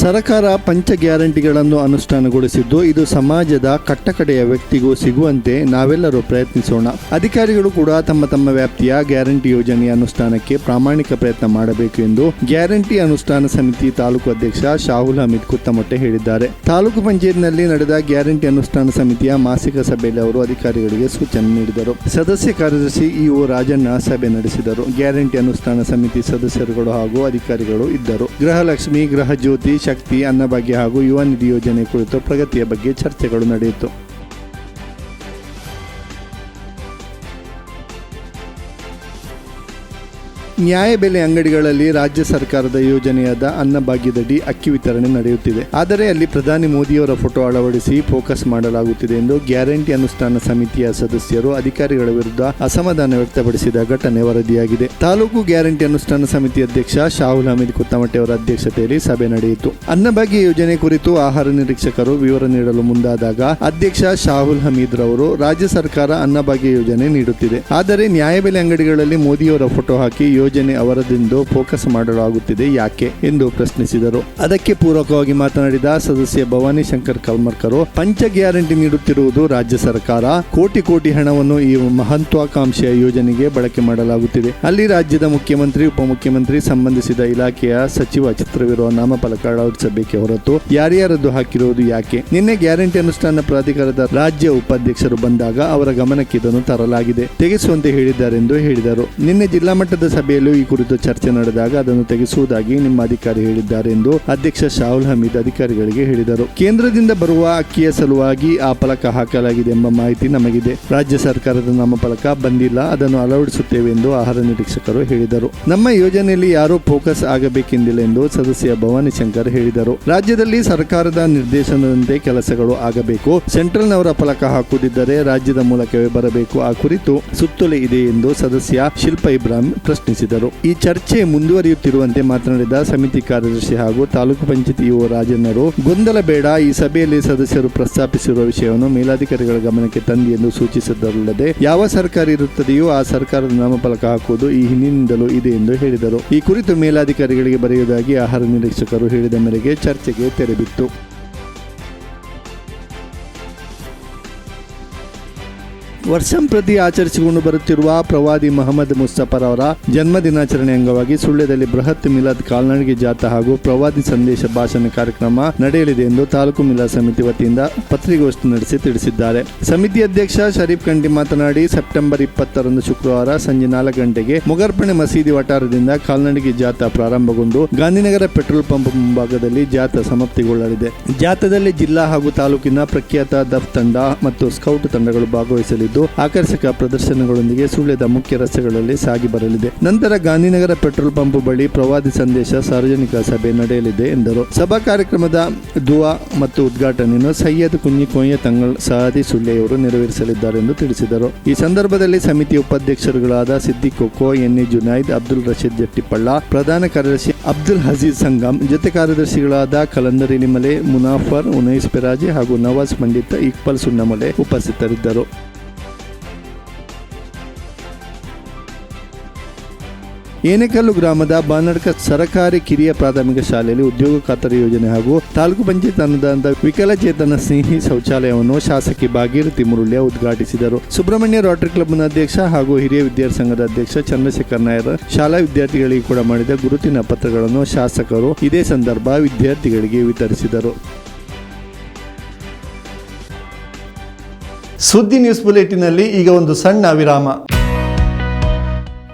ಸರ್ಕಾರ ಪಂಚ ಗ್ಯಾರಂಟಿಗಳನ್ನು ಅನುಷ್ಠಾನಗೊಳಿಸಿದ್ದು, ಇದು ಸಮಾಜದ ಕಟ್ಟಕಡೆಯ ವ್ಯಕ್ತಿಗೂ ಸಿಗುವಂತೆ ನಾವೆಲ್ಲರೂ ಪ್ರಯತ್ನಿಸೋಣ. ಅಧಿಕಾರಿಗಳು ಕೂಡ ತಮ್ಮ ತಮ್ಮ ವ್ಯಾಪ್ತಿಯ ಗ್ಯಾರಂಟಿ ಯೋಜನೆಯ ಅನುಷ್ಠಾನಕ್ಕೆ ಪ್ರಾಮಾಣಿಕ ಪ್ರಯತ್ನ ಮಾಡಬೇಕು ಎಂದು ಗ್ಯಾರಂಟಿ ಅನುಷ್ಠಾನ ಸಮಿತಿ ತಾಲೂಕು ಅಧ್ಯಕ್ಷ ಶಾಹುಲ್ ಹಮೀದ್ ಕುತ್ತಮೊಟ್ಟೆ ಹೇಳಿದ್ದಾರೆ. ತಾಲೂಕು ಪಂಚಾಯತ್ನಲ್ಲಿ ನಡೆದ ಗ್ಯಾರಂಟಿ ಅನುಷ್ಠಾನ ಸಮಿತಿಯ ಮಾಸಿಕ ಸಭೆಯಲ್ಲಿ ಅವರು ಅಧಿಕಾರಿಗಳಿಗೆ ಸೂಚನೆ ನೀಡಿದರು. ಸದಸ್ಯ ಕಾರ್ಯದರ್ಶಿ ಇಒ ರಾಜಣ್ಣ ಸಭೆ ನಡೆಸಿದರು. ಗ್ಯಾರಂಟಿ ಅನುಷ್ಠಾನ ಸಮಿತಿ ಸದಸ್ಯರುಗಳು ಹಾಗೂ ಅಧಿಕಾರಿಗಳು ಇದ್ದರು. ಗೃಹಲಕ್ಷ್ಮಿ ಗೃಹ ಜ್ಯೋತಿ ಶಕ್ತಿ ಅನ್ನಭಾಗ್ಯ ಹಾಗೂ ಯುವ ನಿಧಿ ಯೋಜನೆ ಕುರಿತು ಪ್ರಗತಿಯ ಬಗ್ಗೆ ಚರ್ಚೆಗಳು ನಡೆಯಿತು. ನ್ಯಾಯಬೆಲೆ ಅಂಗಡಿಗಳಲ್ಲಿ ರಾಜ್ಯ ಸರ್ಕಾರದ ಯೋಜನೆಯಾದ ಅನ್ನಭಾಗ್ಯದಡಿ ಅಕ್ಕಿ ವಿತರಣೆ ನಡೆಯುತ್ತಿದೆ. ಆದರೆ ಅಲ್ಲಿ ಪ್ರಧಾನಿ ಮೋದಿಯವರ ಫೋಟೋ ಅಳವಡಿಸಿ ಫೋಕಸ್ ಮಾಡಲಾಗುತ್ತಿದೆ ಎಂದು ಗ್ಯಾರಂಟಿ ಅನುಷ್ಠಾನ ಸಮಿತಿಯ ಸದಸ್ಯರು ಅಧಿಕಾರಿಗಳ ವಿರುದ್ಧ ಅಸಮಾಧಾನ ವ್ಯಕ್ತಪಡಿಸಿದ ಘಟನೆ ವರದಿಯಾಗಿದೆ. ತಾಲೂಕು ಗ್ಯಾರಂಟಿ ಅನುಷ್ಠಾನ ಸಮಿತಿ ಅಧ್ಯಕ್ಷ ಶಾಹುಲ್ ಹಮೀದ್ ಕುತ್ತಮಟ್ಟೆ ಅವರ ಅಧ್ಯಕ್ಷತೆಯಲ್ಲಿ ಸಭೆ ನಡೆಯಿತು. ಅನ್ನಭಾಗ್ಯ ಯೋಜನೆ ಕುರಿತು ಆಹಾರ ನಿರೀಕ್ಷಕರು ವಿವರ ನೀಡಲು ಮುಂದಾದಾಗ ಅಧ್ಯಕ್ಷ ಶಾಹುಲ್ ಹಮೀದ್ ರವರು ರಾಜ್ಯ ಸರ್ಕಾರ ಅನ್ನಭಾಗ್ಯ ಯೋಜನೆ ನೀಡುತ್ತಿದೆ. ಆದರೆ ನ್ಯಾಯಬೆಲೆ ಅಂಗಡಿಗಳಲ್ಲಿ ಮೋದಿಯವರ ಫೋಟೋ ಹಾಕಿ ಯೋಜನೆ ಅವರದೆಂದು ಫೋಕಸ್ ಮಾಡಲಾಗುತ್ತಿದೆ, ಯಾಕೆ ಎಂದು ಪ್ರಶ್ನಿಸಿದರು. ಅದಕ್ಕೆ ಪೂರಕವಾಗಿ ಮಾತನಾಡಿದ ಸದಸ್ಯ ಭವಾನಿ ಶಂಕರ್ ಕಲ್ಮರ್ಕರು, ಪಂಚ ಗ್ಯಾರಂಟಿ ನೀಡುತ್ತಿರುವುದು ರಾಜ್ಯ ಸರ್ಕಾರ. ಕೋಟಿ ಕೋಟಿ ಹಣವನ್ನು ಈ ಮಹತ್ವಾಕಾಂಕ್ಷೆಯ ಯೋಜನೆಗೆ ಬಳಕೆ ಮಾಡಲಾಗುತ್ತಿದೆ. ಅಲ್ಲಿ ರಾಜ್ಯದ ಮುಖ್ಯಮಂತ್ರಿ, ಉಪಮುಖ್ಯಮಂತ್ರಿ ಸಂಬಂಧಿಸಿದ ಇಲಾಖೆಯ ಸಚಿವ ಚಿತ್ರವಿರುವ ನಾಮಫಲಕ ಅಳವಡಿಸಬೇಕೆ ಹೊರತು ಯಾರ್ಯಾರದ್ದು ಹಾಕಿರುವುದು ಯಾಕೆ? ನಿನ್ನೆ ಗ್ಯಾರಂಟಿ ಅನುಷ್ಠಾನ ಪ್ರಾಧಿಕಾರದ ರಾಜ್ಯ ಉಪಾಧ್ಯಕ್ಷರು ಬಂದಾಗ ಅವರ ಗಮನಕ್ಕೆ ಇದನ್ನು ತರಲಾಗಿದೆ. ತೆಗೆಸುವಂತೆ ಹೇಳಿದ್ದಾರೆಂದು ಹೇಳಿದರು. ನಿನ್ನೆ ಜಿಲ್ಲಾ ಮಟ್ಟದ ಸಭೆಯಲ್ಲೂ ಈ ಕುರಿತು ಚರ್ಚೆ ನಡೆದಾಗ ಅದನ್ನು ತೆಗೆಸುವುದಾಗಿ ನಿಮ್ಮ ಅಧಿಕಾರಿ ಹೇಳಿದ್ದಾರೆ ಎಂದು ಅಧ್ಯಕ್ಷ ಶಾಹುಲ್ ಹಮೀದ್ ಅಧಿಕಾರಿಗಳಿಗೆ ಹೇಳಿದರು. ಕೇಂದ್ರದಿಂದ ಬರುವ ಅಕ್ಕಿಯ ಸಲುವಾಗಿ ಆ ಫಲಕ ಹಾಕಲಾಗಿದೆ ಎಂಬ ಮಾಹಿತಿ ನಮಗಿದೆ. ರಾಜ್ಯ ಸರ್ಕಾರದ ನಾಮಫಲಕ ಬಂದಿಲ್ಲ, ಅದನ್ನು ಅಳವಡಿಸುತ್ತೇವೆ ಎಂದು ಆಹಾರ ನಿರೀಕ್ಷಕರು ಹೇಳಿದರು. ನಮ್ಮ ಯೋಜನೆಯಲ್ಲಿ ಯಾರೂ ಫೋಕಸ್ ಆಗಬೇಕೆಂದಿಲ್ಲ ಎಂದು ಸದಸ್ಯ ಭವಾನಿ ಶಂಕರ್ ಹೇಳಿದರು. ರಾಜ್ಯದಲ್ಲಿ ಸರ್ಕಾರದ ನಿರ್ದೇಶನದಂತೆ ಕೆಲಸಗಳು ಆಗಬೇಕು. ಸೆಂಟ್ರಲ್ ನವರ ಫಲಕ ಹಾಕುವುದಿದ್ದರೆ ರಾಜ್ಯದ ಮೂಲಕವೇ ಬರಬೇಕು. ಆ ಕುರಿತು ಸುತ್ತೋಲೆ ಇದೆ ಎಂದು ಸದಸ್ಯ ಶಿಲ್ಪ ಇಬ್ರಾಹಿಂ ಪ್ರಶ್ನಿಸಿದರು. ಈ ಚರ್ಚೆ ಮುಂದುವರಿಯುತ್ತಿರುವಂತೆ ಮಾತನಾಡಿದ ಸಮಿತಿ ಕಾರ್ಯದರ್ಶಿ ಹಾಗೂ ತಾಲೂಕು ಪಂಚಾಯತ್ ಇಒ ರಾಜಣ್ಣರು ಗೊಂದಲ ಬೇಡ, ಈ ಸಭೆಯಲ್ಲಿ ಸದಸ್ಯರು ಪ್ರಸ್ತಾಪಿಸಿರುವ ವಿಷಯವನ್ನು ಮೇಲಾಧಿಕಾರಿಗಳ ಗಮನಕ್ಕೆ ತಂದಿ ಎಂದು ಸೂಚಿಸಿದರಲ್ಲದೆ ಯಾವ ಸರ್ಕಾರ ಇರುತ್ತದೆಯೋ ಆ ಸರ್ಕಾರದ ನಾಮಫಲಕ ಹಾಕುವುದು ಈ ಹಿಂದಿನಿಂದಲೂ ಇದೆ ಎಂದು ಹೇಳಿದರು. ಈ ಕುರಿತು ಮೇಲಾಧಿಕಾರಿಗಳಿಗೆ ಬರೆಯುವುದಾಗಿ ಆಹಾರ ನಿರೀಕ್ಷಕರು ಹೇಳಿದ ಮೇರೆಗೆ ಚರ್ಚೆಗೆ ತೆರೆಬಿತ್ತು ವರ್ಷಂಪ್ರತಿ ಆಚರಿಸಿಕೊಂಡು ಬರುತ್ತಿರುವ ಪ್ರವಾದಿ ಮಹಮ್ಮದ್ ಮುಸ್ತಫರ್ ಅವರ ಜನ್ಮ ದಿನಾಚರಣೆ ಅಂಗವಾಗಿ ಸುಳ್ಯದಲ್ಲಿ ಬೃಹತ್ ಮಿಲಾದ್ ಕಾಲ್ನಡಿಗೆ ಜಾಥಾ ಹಾಗೂ ಪ್ರವಾದಿ ಸಂದೇಶ ಭಾಷಣ ಕಾರ್ಯಕ್ರಮ ನಡೆಯಲಿದೆ ಎಂದು ತಾಲೂಕು ಮಿಲಾದ್ ಸಮಿತಿ ವತಿಯಿಂದ ಪತ್ರಿಕೋಷ್ಠಿ ನಡೆಸಿ ತಿಳಿಸಿದ್ದಾರೆ. ಸಮಿತಿ ಅಧ್ಯಕ್ಷ ಶರೀಫ್ ಕಂಡಿ ಮಾತನಾಡಿ, ಸೆಪ್ಟೆಂಬರ್ ಇಪ್ಪತ್ತರಂದು ಶುಕ್ರವಾರ ಸಂಜೆ ನಾಲ್ಕು ಗಂಟೆಗೆ ಮುಗರ್ಪಣೆ ಮಸೀದಿ ವಟಾರದಿಂದ ಕಾಲ್ನಡಿಗೆ ಜಾಥಾ ಪ್ರಾರಂಭಗೊಂಡು ಗಾಂಧಿನಗರ ಪೆಟ್ರೋಲ್ ಪಂಪ್ ಮುಂಭಾಗದಲ್ಲಿ ಜಾಥಾ ಸಮಾಪ್ತಿಗೊಳ್ಳಲಿದೆ. ಜಾಥಾದಲ್ಲಿ ಜಿಲ್ಲಾ ಹಾಗೂ ತಾಲೂಕಿನ ಪ್ರಖ್ಯಾತ ದಫ್ ತಂಡ ಮತ್ತು ಸ್ಕೌಟ್ ತಂಡಗಳು ಭಾಗವಹಿಸಲಿದ್ದು ಆಕರ್ಷಕ ಪ್ರದರ್ಶನಗಳೊಂದಿಗೆ ಸುಳ್ಯದ ಮುಖ್ಯ ರಸ್ತೆಗಳಲ್ಲಿ ಸಾಗಿ ಬರಲಿದೆ. ನಂತರ ಗಾಂಧಿನಗರ ಪೆಟ್ರೋಲ್ ಪಂಪ್ ಬಳಿ ಪ್ರವಾದಿ ಸಂದೇಶ ಸಾರ್ವಜನಿಕ ಸಭೆ ನಡೆಯಲಿದೆ ಎಂದರು. ಸಭಾ ಕಾರ್ಯಕ್ರಮದ ದುವಾ ಮತ್ತು ಉದ್ಘಾಟನೆಯನ್ನು ಸೈಯದ್ ಕುಂಜಿ ಕೊಯ್ಯ ತಂಗಳ್ ಸಹದಿ ಸುಳ್ಳೆಯವರು ನೆರವೇರಿಸಲಿದ್ದಾರೆ ಎಂದು ತಿಳಿಸಿದರು. ಈ ಸಂದರ್ಭದಲ್ಲಿ ಸಮಿತಿ ಉಪಾಧ್ಯಕ್ಷರುಗಳಾದ ಸಿದ್ದಿಕ್ ಕೊಕ್ಕೋ ಎನ್ ಎ ಜುನೈದ್, ಅಬ್ದುಲ್ ರಶೀದ್ ಜಟ್ಟಿಪಳ್ಳ, ಪ್ರಧಾನ ಕಾರ್ಯದರ್ಶಿ ಅಬ್ದುಲ್ ಹಜೀಜ್ ಸಂಗಮ್, ಜೊತೆ ಕಾರ್ಯದರ್ಶಿಗಳಾದ ಕಲಂದರ್ ಇಲಿಮಲೆ ಮುನಾಫರ್, ಉನೈಸ್ ಪೆರಾಜಿ ಹಾಗೂ ನವಾಜ್ ಪಂಡಿತ್ ಇಕ್ಬಲ್ ಸುಣ್ಣಮಲೆ ಉಪಸ್ಥಿತರಿದ್ದರು. ಏನೆಕಲ್ಲು ಗ್ರಾಮದ ಬಾನಡ್ಕ ಸರಕಾರಿ ಕಿರಿಯ ಪ್ರಾಥಮಿಕ ಶಾಲೆಯಲ್ಲಿ ಉದ್ಯೋಗ ಖಾತರಿ ಯೋಜನೆ ಹಾಗೂ ತಾಲೂಕು ಪಂಚಾಯತ್ ಅನುದಾನದ ವಿಕಲಚೇತನ ಸ್ನೇಹಿ ಶೌಚಾಲಯವನ್ನು ಶಾಸಕಿ ಭಾಗೀರಥಿ ಮುರುಳ್ಯ ಉದ್ಘಾಟಿಸಿದರು. ಸುಬ್ರಹ್ಮಣ್ಯ ರೋಟರಿ ಕ್ಲಬ್ನ ಅಧ್ಯಕ್ಷ ಹಾಗೂ ಹಿರಿಯ ವಿದ್ಯಾರ್ಥಿ ಸಂಘದ ಅಧ್ಯಕ್ಷ ಚಂದ್ರಶೇಖರ್ ನಾಯರ್, ಶಾಲಾ ವಿದ್ಯಾರ್ಥಿಗಳಿಗೆ ಕೂಡ ಮಾಡಿದ ಗುರುತಿನ ಪತ್ರಗಳನ್ನು ಶಾಸಕರು ಇದೇ ಸಂದರ್ಭ ವಿದ್ಯಾರ್ಥಿಗಳಿಗೆ ವಿತರಿಸಿದರು. ಸುದ್ದಿ ನ್ಯೂಸ್ ಬುಲೆಟಿನಲ್ಲಿ ಈಗ ಒಂದು ಸಣ್ಣ ವಿರಾಮ.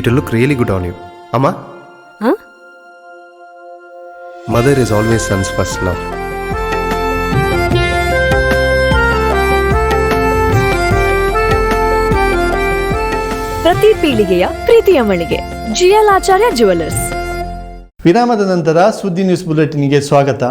It look really good on you ಅಮ್ಮ ಹ? Mother is always sons first love ಪ್ರತಿ ಪೀಳಿಗೆಯ ಪ್ರೀತಿಯ ಮಳಿಗೆ ಜಿಎಲ್ ಆಚಾರ್ಯ ಜುವೆಲ್ಲರ್ಸ್ ವಿರಾಮದ ನಂತರ ಸುದ್ದಿ ನ್ಯೂಸ್ ಬುಲೆಟಿನ್ಗೆ ಸ್ವಾಗತ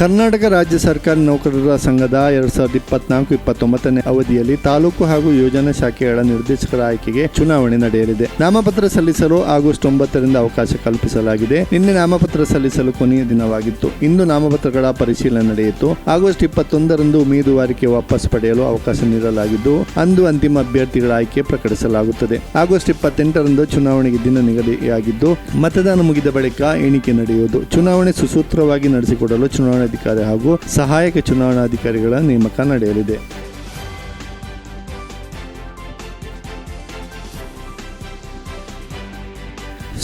ಕರ್ನಾಟಕ ರಾಜ್ಯ ಸರ್ಕಾರಿ ನೌಕರರ ಸಂಘದ ಎರಡ್ ಸಾವಿರದ ಇಪ್ಪತ್ನಾಲ್ಕು, ಇಪ್ಪತ್ತೊಂಬತ್ತನೇ ಅವಧಿಯಲ್ಲಿ ತಾಲೂಕು ಹಾಗೂ ಯೋಜನಾ ಶಾಖೆಗಳ ನಿರ್ದೇಶಕರ ಆಯ್ಕೆಗೆ ಚುನಾವಣೆ ನಡೆಯಲಿದೆ. ನಾಮಪತ್ರ ಸಲ್ಲಿಸಲು ಆಗಸ್ಟ್ ಒಂಬತ್ತರಿಂದ ಅವಕಾಶ ಕಲ್ಪಿಸಲಾಗಿದೆ. ನಿನ್ನೆ ನಾಮಪತ್ರ ಸಲ್ಲಿಸಲು ಕೊನೆಯ ದಿನವಾಗಿತ್ತು. ಇಂದು ನಾಮಪತ್ರಗಳ ಪರಿಶೀಲನೆ ನಡೆಯಿತು. ಆಗಸ್ಟ್ ಇಪ್ಪತ್ತೊಂದರಂದು ಉಮೇದುವಾರಿಕೆ ವಾಪಸ್ ಪಡೆಯಲು ಅವಕಾಶ ನೀಡಲಾಗಿದ್ದು, ಅಂದು ಅಂತಿಮ ಅಭ್ಯರ್ಥಿಗಳ ಆಯ್ಕೆ ಪ್ರಕಟಿಸಲಾಗುತ್ತದೆ. ಆಗಸ್ಟ್ ಇಪ್ಪತ್ತೆಂಟರಂದು ಚುನಾವಣೆಗೆ ದಿನ ನಿಗದಿಯಾಗಿದ್ದು, ಮತದಾನ ಮುಗಿದ ಬಳಿಕ ಎಣಿಕೆ ನಡೆಯುವುದು. ಚುನಾವಣೆ ಸುಸೂತ್ರವಾಗಿ ನಡೆಸಿಕೊಡಲು ಚುನಾವಣಾಧಿಕಾರಿ ಹಾಗೂ ಸಹಾಯಕ ಚುನಾವಣಾಧಿಕಾರಿಗಳ ನೇಮಕ ನಡೆಯಲಿದೆ.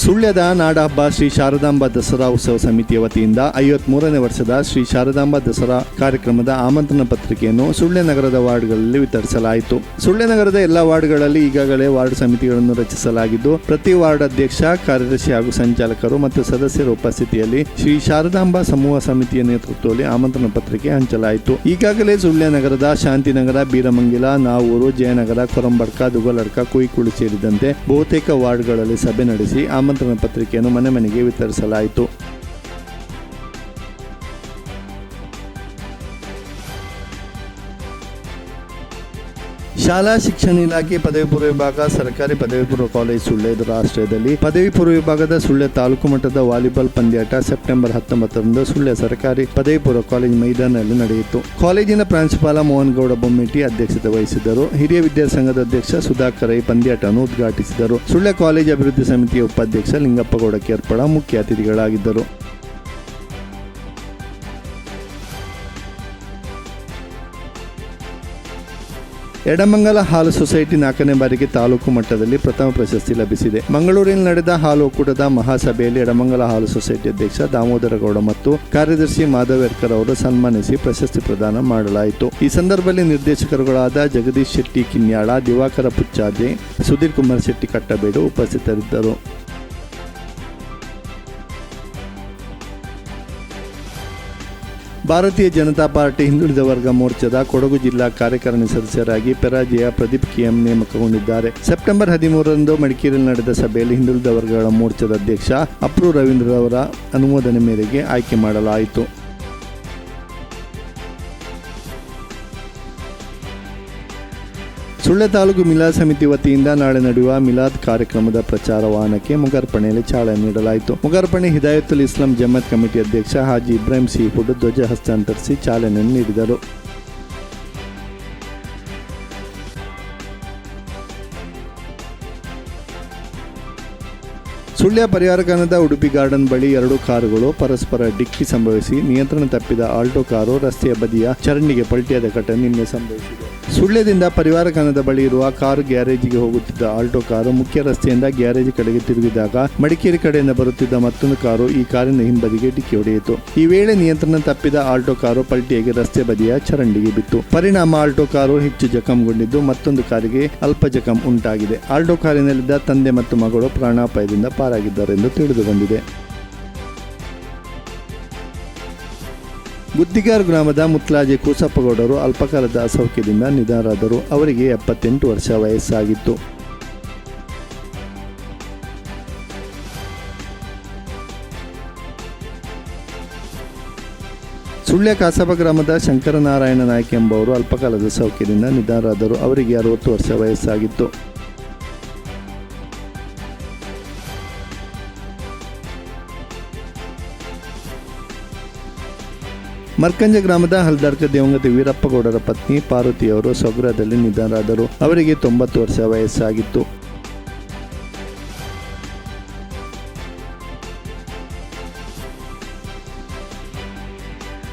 ಸುಳ್ಯದ ನಾಡಹಬ್ಬ ಶ್ರೀ ಶಾರದಾಂಬ ದಸರಾ ಉತ್ಸವ ಸಮಿತಿಯ ವತಿಯಿಂದ ಐವತ್ಮೂರನೇ ವರ್ಷದ ಶ್ರೀ ಶಾರದಾಂಬ ದಸರಾ ಕಾರ್ಯಕ್ರಮದ ಆಮಂತ್ರಣ ಪತ್ರಿಕೆಯನ್ನು ಸುಳ್ಯ ನಗರದ ವಾರ್ಡ್ಗಳಲ್ಲಿ ವಿತರಿಸಲಾಯಿತು. ಸುಳ್ಯ ನಗರದ ಎಲ್ಲ ವಾರ್ಡ್ಗಳಲ್ಲಿ ಈಗಾಗಲೇ ವಾರ್ಡ್ ಸಮಿತಿಗಳನ್ನು ರಚಿಸಲಾಗಿದ್ದು, ಪ್ರತಿ ವಾರ್ಡ್ ಅಧ್ಯಕ್ಷ, ಕಾರ್ಯದರ್ಶಿ ಹಾಗೂ ಸಂಚಾಲಕರು ಮತ್ತು ಸದಸ್ಯರ ಉಪಸ್ಥಿತಿಯಲ್ಲಿ ಶ್ರೀ ಶಾರದಾಂಬ ಸಮೂಹ ಸಮಿತಿಯ ನೇತೃತ್ವದಲ್ಲಿ ಆಮಂತ್ರಣ ಪತ್ರಿಕೆ ಹಂಚಲಾಯಿತು. ಈಗಾಗಲೇ ಸುಳ್ಯ ನಗರದ ಶಾಂತಿನಗರ, ಬೀರಮಂಗಿಲ, ನಾವೂರು, ಜಯನಗರ, ಕೊರಂಬಡ್ಕ ದುಗಲಡ್ಕ ಕುಯ್ಕುಳು ಸೇರಿದಂತೆ ಬಹುತೇಕ ವಾರ್ಡ್ಗಳಲ್ಲಿ ಸಭೆ ನಡೆಸಿ ಆಮಂತ್ರಣ ಪತ್ರಿಕೆಯನ್ನು ಮನೆ ಮನೆಗೆ ವಿತರಿಸಲಾಯಿತು. ಶಾಲಾ ಶಿಕ್ಷಣ ಇಲಾಖೆ ಪದವಿ ಪೂರ್ವ ವಿಭಾಗ, ಸರ್ಕಾರಿ ಪದವಿ ಪೂರ್ವ ಕಾಲೇಜ್ ಸುಳ್ಳ್ಯದ ರಾಷ್ಟ್ರದಲ್ಲಿ. ಪದವಿ ಪೂರ್ವ ವಿಭಾಗದ ಸುಳ್ಯ ತಾಲೂಕು ಮಟ್ಟದ ವಾಲಿಬಾಲ್ ಪಂದ್ಯಾಟ ಸೆಪ್ಟೆಂಬರ್ ಹತ್ತೊಂಬತ್ತರಂದು ಸುಳ್ಯ ಸರ್ಕಾರಿ ಪದವಿ ಪೂರ್ವ ಕಾಲೇಜ್ ಮೈದಾನದಲ್ಲಿ ನಡೆಯಿತು. ಕಾಲೇಜಿನ ಪ್ರಾಂಶುಪಾಲ ಮೋಹನ್ ಗೌಡ ಬೊಮ್ಮೆಟ್ಟಿ ಅಧ್ಯಕ್ಷತೆ ವಹಿಸಿದ್ದರು. ಹಿರಿಯ ವಿದ್ಯಾಸಂಘದ ಅಧ್ಯಕ್ಷ ಸುಧಾಕರ್ ರೈ ಪಂದ್ಯಾಟವನ್ನು ಉದ್ಘಾಟಿಸಿದರು. ಸುಳ್ಯ ಕಾಲೇಜ್ ಅಭಿವೃದ್ಧಿ ಸಮಿತಿಯ ಉಪಾಧ್ಯಕ್ಷ ಲಿಂಗಪ್ಪಗೌಡ ಕೇರ್ಪಡ ಮುಖ್ಯ ಅತಿಥಿಗಳಾಗಿದ್ದರು. ಎಡಮಂಗಲ ಹಾಲು ಸೊಸೈಟಿ ನಾಲ್ಕನೇ ಬಾರಿಗೆ ತಾಲೂಕು ಮಟ್ಟದಲ್ಲಿ ಪ್ರಥಮ ಪ್ರಶಸ್ತಿ ಲಭಿಸಿದೆ. ಮಂಗಳೂರಿನಲ್ಲಿ ನಡೆದ ಹಾಲು ಒಕ್ಕೂಟದ ಮಹಾಸಭೆಯಲ್ಲಿ ಎಡಮಂಗಲ ಹಾಲು ಸೊಸೈಟಿ ಅಧ್ಯಕ್ಷ ದಾಮೋದರ ಗೌಡ ಮತ್ತು ಕಾರ್ಯದರ್ಶಿ ಮಾಧವೇರ್ಕರ್ ಅವರು ಸನ್ಮಾನಿಸಿ ಪ್ರಶಸ್ತಿ ಪ್ರದಾನ ಮಾಡಲಾಯಿತು. ಈ ಸಂದರ್ಭದಲ್ಲಿ ನಿರ್ದೇಶಕರುಗಳಾದ ಜಗದೀಶ್ ಶೆಟ್ಟಿ ಕಿನ್ಯಾಳ, ದಿವಾಕರ ಪುಚ್ಚಾಜೆ ಸುಧೀರ್ ಕುಮಾರ್ ಶೆಟ್ಟಿ ಕಟ್ಟಬೇಡು ಉಪಸ್ಥಿತರಿದ್ದರು. ಭಾರತೀಯ ಜನತಾ ಪಾರ್ಟಿ ಹಿಂದುಳಿದ ವರ್ಗ ಮೋರ್ಚಾದ ಕೊಡಗು ಜಿಲ್ಲಾ ಕಾರ್ಯಕಾರಿಣಿ ಸದಸ್ಯರಾಗಿ ಪೆರಾಜಿಯ ಪ್ರದೀಪ್ ಕೆಎಂ ನೇಮಕಗೊಂಡಿದ್ದಾರೆ. ಸೆಪ್ಟೆಂಬರ್ ಹದಿಮೂರರಂದು ಮಡಿಕೇರಿಯಲ್ಲಿ ನಡೆದ ಸಭೆಯಲ್ಲಿ ಹಿಂದುಳಿದ ವರ್ಗಗಳ ಮೋರ್ಚಾದ ಅಧ್ಯಕ್ಷ ಅಪ್ರು ರವೀಂದ್ರ ಅವರ ಅನುಮೋದನೆ ಮೇರೆಗೆ ಆಯ್ಕೆ ಮಾಡಲಾಯಿತು. ಸುಳ್ಯ ತಾಲೂಕು ಮಿಲಾದ್ ಸಮಿತಿ ವತಿಯಿಂದ ನಾಳೆ ನಡೆಯುವ ಮಿಲಾದ್ ಕಾರ್ಯಕ್ರಮದ ಪ್ರಚಾರ ವಾಹನಕ್ಕೆ ಮುಗಾರ್ಪಣೆಯಲ್ಲಿ ಚಾಲನೆ ನೀಡಲಾಯಿತು. ಮುಗಾರ್ಪಣೆ ಹಿದಾಯತುಲ್ ಇಸ್ಲಾಂ ಜಮಾತ್ ಕಮಿಟಿ ಅಧ್ಯಕ್ಷ ಹಾಜಿ ಇಬ್ರಾಹಿಂ ಸಿಹುಡ್ ಧ್ವಜ ಹಸ್ತಾಂತರಿಸಿ ಚಾಲನೆ ನೀಡಿದರು. ಸುಳ್ಯ ಪರಿಹಾರಕನದ ಉಡುಪಿ ಗಾರ್ಡನ್ ಬಳಿ ಎರಡು ಕಾರುಗಳು ಪರಸ್ಪರ ಡಿಕ್ಕಿ ಸಂಭವಿಸಿ ನಿಯಂತ್ರಣ ತಪ್ಪಿದ ಆಲ್ಟೋ ಕಾರು ರಸ್ತೆಯ ಬದಿಯ ಚರಂಡಿಗೆ ಪಲ್ಟಿಯಾದ ಘಟನೆ ನಿನ್ನೆ ಸಂಭವಿಸಿದೆ. ಸುಳ್ಯದಿಂದ ಪರಿವಾರಕನದ ಬಳಿ ಇರುವ ಕಾರು ಗ್ಯಾರೇಜಿಗೆ ಹೋಗುತ್ತಿದ್ದ ಆಲ್ಟೋ ಕಾರು ಮುಖ್ಯ ರಸ್ತೆಯಿಂದ ಗ್ಯಾರೇಜ್ ಕಡೆಗೆ ತಿರುಗಿದಾಗ ಮಡಿಕೇರಿ ಕಡೆಯಿಂದ ಬರುತ್ತಿದ್ದ ಮತ್ತೊಂದು ಕಾರು ಈ ಕಾರಿನ ಹಿಂಬದಿಗೆ ಡಿಕ್ಕಿ ಹೊಡೆಯಿತು. ಈ ವೇಳೆ ನಿಯಂತ್ರಣ ತಪ್ಪಿದ ಆಲ್ಟೋ ಕಾರು ಪಲ್ಟಿಯಾಗಿ ರಸ್ತೆ ಬದಿಯ ಚರಂಡಿಗೆ ಬಿತ್ತು. ಪರಿಣಾಮ ಆಲ್ಟೋ ಕಾರು ಹೆಚ್ಚು ಜಖಂಗೊಂಡಿದ್ದು ಮತ್ತೊಂದು ಕಾರಿಗೆ ಅಲ್ಪ ಜಖಂ ಉಂಟಾಗಿದೆ. ಆಲ್ಟೋ ಕಾರಿನಲ್ಲಿದ್ದ ತಂದೆ ಮತ್ತು ಮಗಳು ಪ್ರಾಣಾಪಾಯದಿಂದ ಪಾರಾಗಿದ್ದಾರೆ ಎಂದು ಗುದ್ದಿಗಾರ್ ಗ್ರಾಮದ ಮುತ್ಲಾಜಿ ಕೂಸಪ್ಪಗೌಡರು ಅಲ್ಪಕಾಲದ ಅಸೌಖ್ಯದಿಂದ ನಿಧನರಾದರು. ಅವರಿಗೆ ಎಪ್ಪತ್ತೆಂಟು ವರ್ಷ ವಯಸ್ಸಾಗಿತ್ತು. ಸುಳ್ಯ ಕಾಸಬ ಗ್ರಾಮದ ಶಂಕರನಾರಾಯಣ ನಾಯ್ಕ ಎಂಬುವರು ಅಲ್ಪಕಾಲದ ಸೌಖ್ಯದಿಂದ ನಿಧನರಾದರು. ಅವರಿಗೆ ಅರವತ್ತು ವರ್ಷ ವಯಸ್ಸಾಗಿತ್ತು. ಮರ್ಕಂಜ ಗ್ರಾಮದ ಹಲ್ದಾರ್ಕ ದಿವಂಗತ ವೀರಪ್ಪಗೌಡರ ಪತ್ನಿ ಪಾರ್ವತಿಯವರು ಸ್ವಗೃಹದಲ್ಲಿ ನಿಧನರಾದರು. ಅವರಿಗೆ ತೊಂಬತ್ತು ವರ್ಷ ವಯಸ್ಸಾಗಿತ್ತು.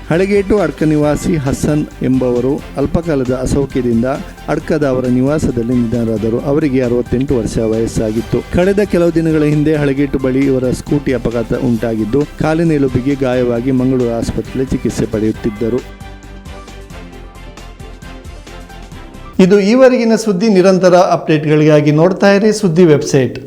ಹಳಗೇಟು ಅಡ್ಕ ನಿವಾಸಿ ಹಸನ್ ಎಂಬವರು ಅಲ್ಪಕಾಲದ ಅಸೌಖ್ಯದಿಂದ ಅಡ್ಕದ ಅವರ ನಿವಾಸದಲ್ಲಿ ನಿಧನರಾದರು. ಅವರಿಗೆ ಅರವತ್ತೆಂಟು ವರ್ಷ ವಯಸ್ಸಾಗಿತ್ತು. ಕಳೆದ ಕೆಲವು ದಿನಗಳ ಹಿಂದೆ ಹಳಗೇಟು ಬಳಿ ಇವರ ಸ್ಕೂಟಿ ಅಪಘಾತ ಉಂಟಾಗಿದ್ದು ಕಾಲಿನ ಎಲುಬಿಗೆ ಗಾಯವಾಗಿ ಮಂಗಳೂರು ಆಸ್ಪತ್ರೆಯಲ್ಲಿ ಚಿಕಿತ್ಸೆ ಪಡೆಯುತ್ತಿದ್ದರು. ಇದು ಈವರೆಗಿನ ಸುದ್ದಿ. ನಿರಂತರ ಅಪ್ಡೇಟ್ಗಳಿಗಾಗಿ ನೋಡ್ತಾ ಇರಿ ಸುದ್ದಿ ವೆಬ್ಸೈಟ್.